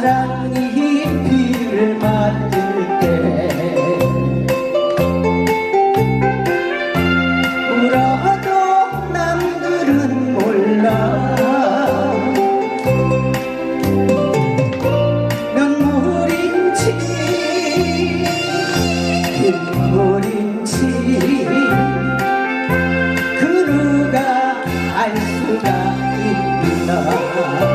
사랑이 피를 만들 때 울어도 남들은 몰라. 눈물인지 눈물인지 그 누가 알 수가 있나?